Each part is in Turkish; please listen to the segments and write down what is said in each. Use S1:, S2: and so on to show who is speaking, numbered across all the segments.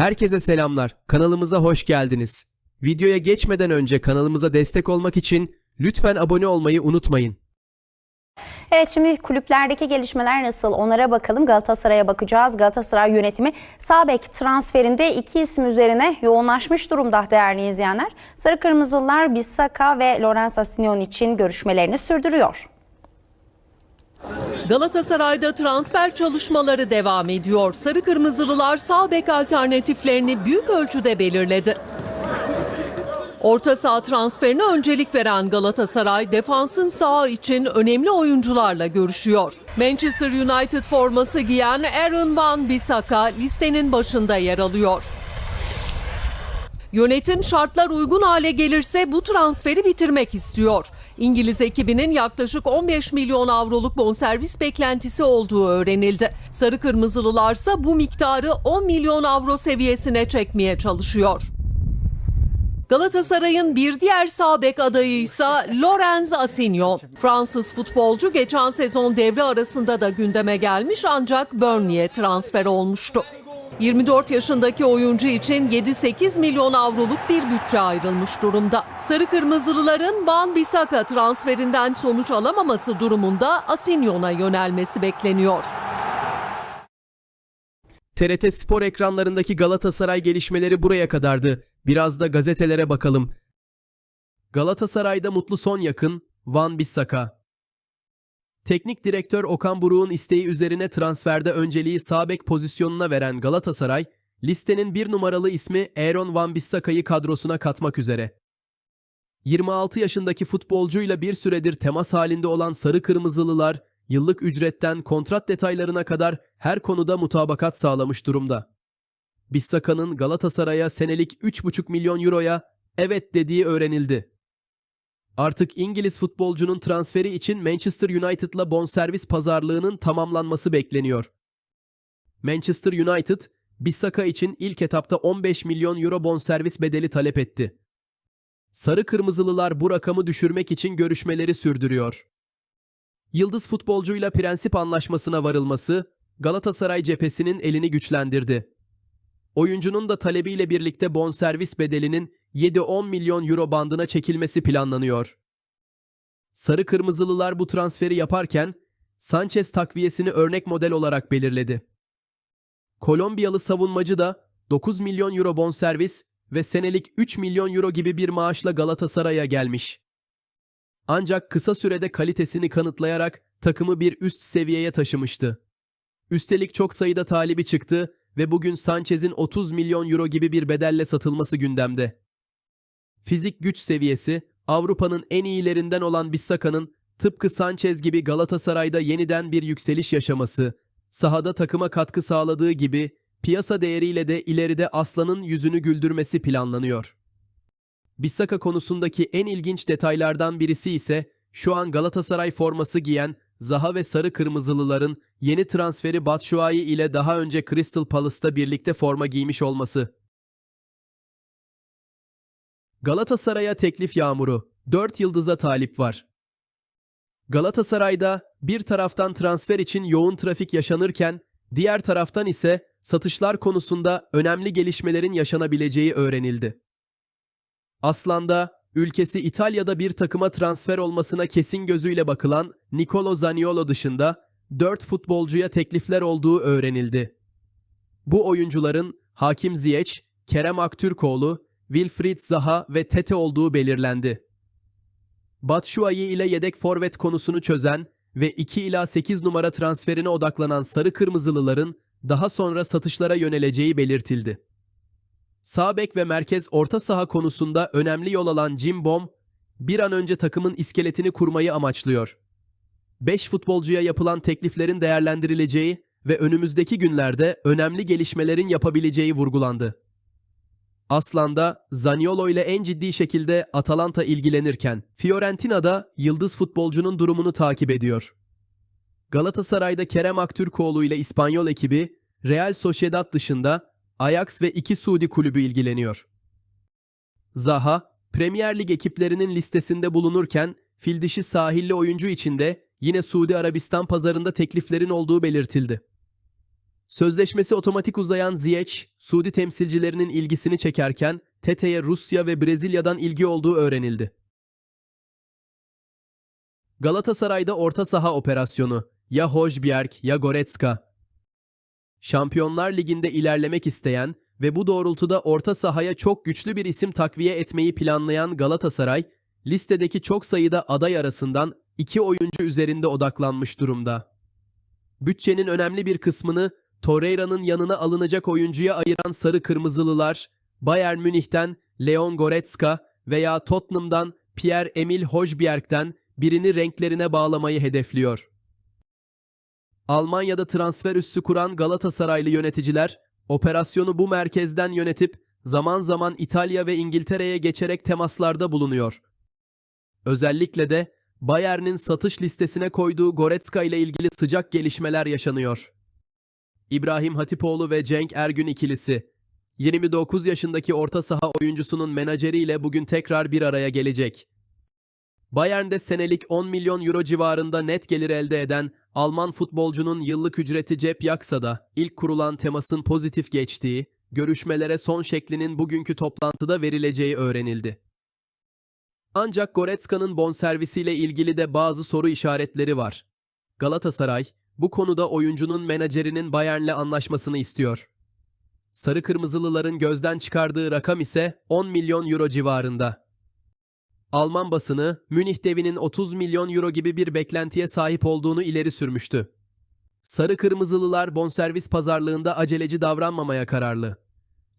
S1: Herkese selamlar. Kanalımıza hoş geldiniz. Videoya geçmeden önce kanalımıza destek olmak için lütfen abone olmayı unutmayın.
S2: Evet şimdi kulüplerdeki gelişmeler nasıl onlara bakalım. Galatasaray'a bakacağız. Galatasaray yönetimi sağ bek transferinde iki isim üzerine yoğunlaşmış durumda değerli izleyenler. Sarı Kırmızılılar Bissaka ve Lorenzo Simeone için görüşmelerini sürdürüyor.
S3: Galatasaray'da transfer çalışmaları devam ediyor. Sarı Kırmızılılar sağ bek alternatiflerini büyük ölçüde belirledi. Orta saha transferine öncelik veren Galatasaray defansın sağı için önemli oyuncularla görüşüyor. Manchester United forması giyen Aaron Van Bissaka listenin başında yer alıyor. Yönetim şartlar uygun hale gelirse bu transferi bitirmek istiyor. İngiliz ekibinin yaklaşık 15 milyon avroluk bonservis beklentisi olduğu öğrenildi. Sarı Kırmızılılarsa bu miktarı 10 milyon avro seviyesine çekmeye çalışıyor. Galatasaray'ın bir diğer sağ bek adayı ise Lorenz Asignon. Fransız futbolcu geçen sezon devre arasında da gündeme gelmiş ancak Burnley'e transfer olmuştu. 24 yaşındaki oyuncu için 7-8 milyon avroluk bir bütçe ayrılmış durumda. Sarı Kırmızılıların Van Bissaka transferinden sonuç alamaması durumunda Asignon'a yönelmesi bekleniyor.
S1: TRT Spor ekranlarındaki Galatasaray gelişmeleri buraya kadardı. Biraz da gazetelere bakalım. Galatasaray'da mutlu son yakın Van Bissaka. Teknik direktör Okan Buruk'un isteği üzerine transferde önceliği sağ bek pozisyonuna veren Galatasaray, listenin bir numaralı ismi Aaron Van Bissaka'yı kadrosuna katmak üzere. 26 yaşındaki futbolcuyla bir süredir temas halinde olan Sarı Kırmızılılar, yıllık ücretten kontrat detaylarına kadar her konuda mutabakat sağlamış durumda. Bissaka'nın Galatasaray'a senelik 3,5 milyon euroya evet dediği öğrenildi. Artık İngiliz futbolcunun transferi için Manchester United'la bonservis pazarlığının tamamlanması bekleniyor. Manchester United, Bissaka için ilk etapta 15 milyon euro bonservis bedeli talep etti. Sarı Kırmızılılar bu rakamı düşürmek için görüşmeleri sürdürüyor. Yıldız futbolcuyla prensip anlaşmasına varılması Galatasaray cephesinin elini güçlendirdi. Oyuncunun da talebiyle birlikte bonservis bedelinin 7-10 milyon euro bandına çekilmesi planlanıyor. Sarı Kırmızılılar bu transferi yaparken Sanchez takviyesini örnek model olarak belirledi. Kolombiyalı savunmacı da 9 milyon euro bonservis ve senelik 3 milyon euro gibi bir maaşla Galatasaray'a gelmiş. Ancak kısa sürede kalitesini kanıtlayarak takımı bir üst seviyeye taşımıştı. Üstelik çok sayıda talibi çıktı ve bugün Sanchez'in 30 milyon euro gibi bir bedelle satılması gündemde. Fizik güç seviyesi Avrupa'nın en iyilerinden olan Bissaka'nın tıpkı Sanchez gibi Galatasaray'da yeniden bir yükseliş yaşaması, sahada takıma katkı sağladığı gibi piyasa değeriyle de ileride aslanın yüzünü güldürmesi planlanıyor. Bissaka konusundaki en ilginç detaylardan birisi ise şu an Galatasaray forması giyen Zaha ve Sarı Kırmızılıların yeni transferi Batshuayi ile daha önce Crystal Palace'ta birlikte forma giymiş olması. Galatasaray'a teklif yağmuru. 4 yıldıza talip var. Galatasaray'da bir taraftan transfer için yoğun trafik yaşanırken diğer taraftan ise satışlar konusunda önemli gelişmelerin yaşanabileceği öğrenildi. Aslan'da ülkesi İtalya'da bir takıma transfer olmasına kesin gözüyle bakılan Nicolo Zaniolo dışında 4 futbolcuya teklifler olduğu öğrenildi. Bu oyuncuların Hakim Ziyech, Kerem Aktürkoğlu, Wilfried Zaha ve Tete olduğu belirlendi. Batshuayi ile yedek forvet konusunu çözen ve 2 ila 8 numara transferine odaklanan Sarı Kırmızılıların daha sonra satışlara yöneleceği belirtildi. Sağ bek ve merkez orta saha konusunda önemli yol alan Jim Bom, bir an önce takımın iskeletini kurmayı amaçlıyor. 5 futbolcuya yapılan tekliflerin değerlendirileceği ve önümüzdeki günlerde önemli gelişmelerin yapabileceği vurgulandı. Aslan'da Zaniolo ile en ciddi şekilde Atalanta ilgilenirken Fiorentina'da yıldız futbolcunun durumunu takip ediyor. Galatasaray'da Kerem Aktürkoğlu ile İspanyol ekibi Real Sociedad dışında Ajax ve iki Suudi kulübü ilgileniyor. Zaha, Premier Lig ekiplerinin listesinde bulunurken fil dişi sahilli oyuncu için de yine Suudi Arabistan pazarında tekliflerin olduğu belirtildi. Sözleşmesi otomatik uzayan Ziyech, Suudi temsilcilerinin ilgisini çekerken Tete'ye Rusya ve Brezilya'dan ilgi olduğu öğrenildi. Galatasaray'da orta saha operasyonu ya Hojbjerg ya Goretzka. Şampiyonlar Ligi'nde ilerlemek isteyen ve bu doğrultuda orta sahaya çok güçlü bir isim takviye etmeyi planlayan Galatasaray, listedeki çok sayıda aday arasından iki oyuncu üzerinde odaklanmış durumda. Bütçenin önemli bir kısmını Torreira'nın yanına alınacak oyuncuya ayıran Sarı Kırmızılılar, Bayern Münih'ten Leon Goretzka veya Tottenham'dan Pierre-Emil Hojbjerg'den birini renklerine bağlamayı hedefliyor. Almanya'da transfer üssü kuran Galatasaraylı yöneticiler, operasyonu bu merkezden yönetip zaman zaman İtalya ve İngiltere'ye geçerek temaslarda bulunuyor. Özellikle de Bayern'in satış listesine koyduğu Goretzka ile ilgili sıcak gelişmeler yaşanıyor. İbrahim Hatipoğlu ve Cenk Ergün ikilisi, 29 yaşındaki orta saha oyuncusunun menajeriyle bugün tekrar bir araya gelecek. Bayern'de senelik 10 milyon euro civarında net gelir elde eden Alman futbolcunun yıllık ücreti cep yaksa da ilk kurulan temasın pozitif geçtiği, görüşmelere son şeklinin bugünkü toplantıda verileceği öğrenildi. Ancak Goretzka'nın bonservisiyle ilgili de bazı soru işaretleri var. Galatasaray, bu konuda oyuncunun menajerinin Bayern'le anlaşmasını istiyor. Sarı Kırmızılıların gözden çıkardığı rakam ise 10 milyon euro civarında. Alman basını Münih devinin 30 milyon euro gibi bir beklentiye sahip olduğunu ileri sürmüştü. Sarı Kırmızılılar bonservis pazarlığında aceleci davranmamaya kararlı.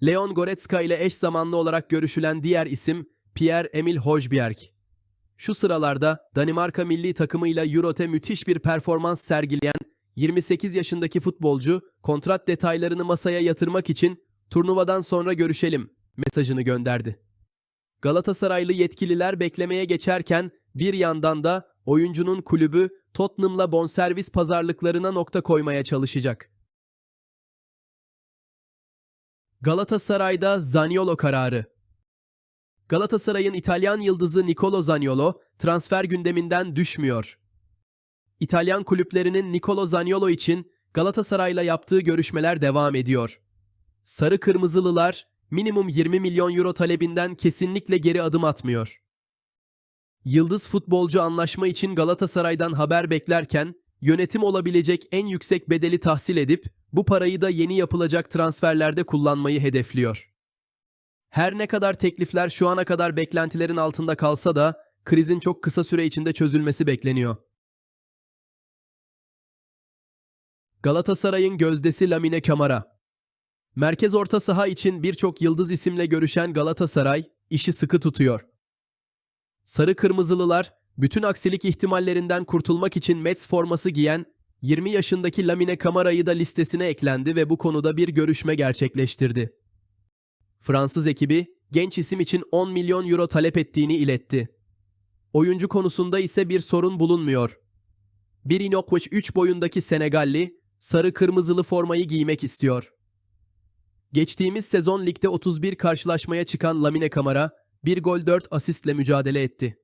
S1: Leon Goretzka ile eş zamanlı olarak görüşülen diğer isim Pierre-Emil Hojbjerg. Şu sıralarda Danimarka milli takımıyla Euro'te müthiş bir performans sergileyen 28 yaşındaki futbolcu kontrat detaylarını masaya yatırmak için turnuvadan sonra görüşelim mesajını gönderdi. Galatasaraylı yetkililer beklemeye geçerken bir yandan da oyuncunun kulübü Tottenham'la bonservis pazarlıklarına nokta koymaya çalışacak. Galatasaray'da Zaniolo kararı. Galatasaray'ın İtalyan yıldızı Nicolo Zaniolo transfer gündeminden düşmüyor. İtalyan kulüplerinin Nicolo Zaniolo için Galatasaray'la yaptığı görüşmeler devam ediyor. Sarı Kırmızılılar minimum 20 milyon euro talebinden kesinlikle geri adım atmıyor. Yıldız futbolcu anlaşma için Galatasaray'dan haber beklerken yönetim olabilecek en yüksek bedeli tahsil edip bu parayı da yeni yapılacak transferlerde kullanmayı hedefliyor. Her ne kadar teklifler şu ana kadar beklentilerin altında kalsa da krizin çok kısa süre içinde çözülmesi bekleniyor. Galatasaray'ın gözdesi Lamine Camara. Merkez orta saha için birçok yıldız isimle görüşen Galatasaray işi sıkı tutuyor. Sarı Kırmızılılar bütün aksilik ihtimallerinden kurtulmak için Mets forması giyen 20 yaşındaki Lamine Camara'yı da listesine eklendi ve bu konuda bir görüşme gerçekleştirdi. Fransız ekibi genç isim için 10 milyon euro talep ettiğini iletti. Oyuncu konusunda ise bir sorun bulunmuyor. Bir Inokweç 3 boyundaki Senegalli sarı kırmızılı formayı giymek istiyor. Geçtiğimiz sezon ligde 31 karşılaşmaya çıkan Lamine Camara 1 gol 4 asistle mücadele etti.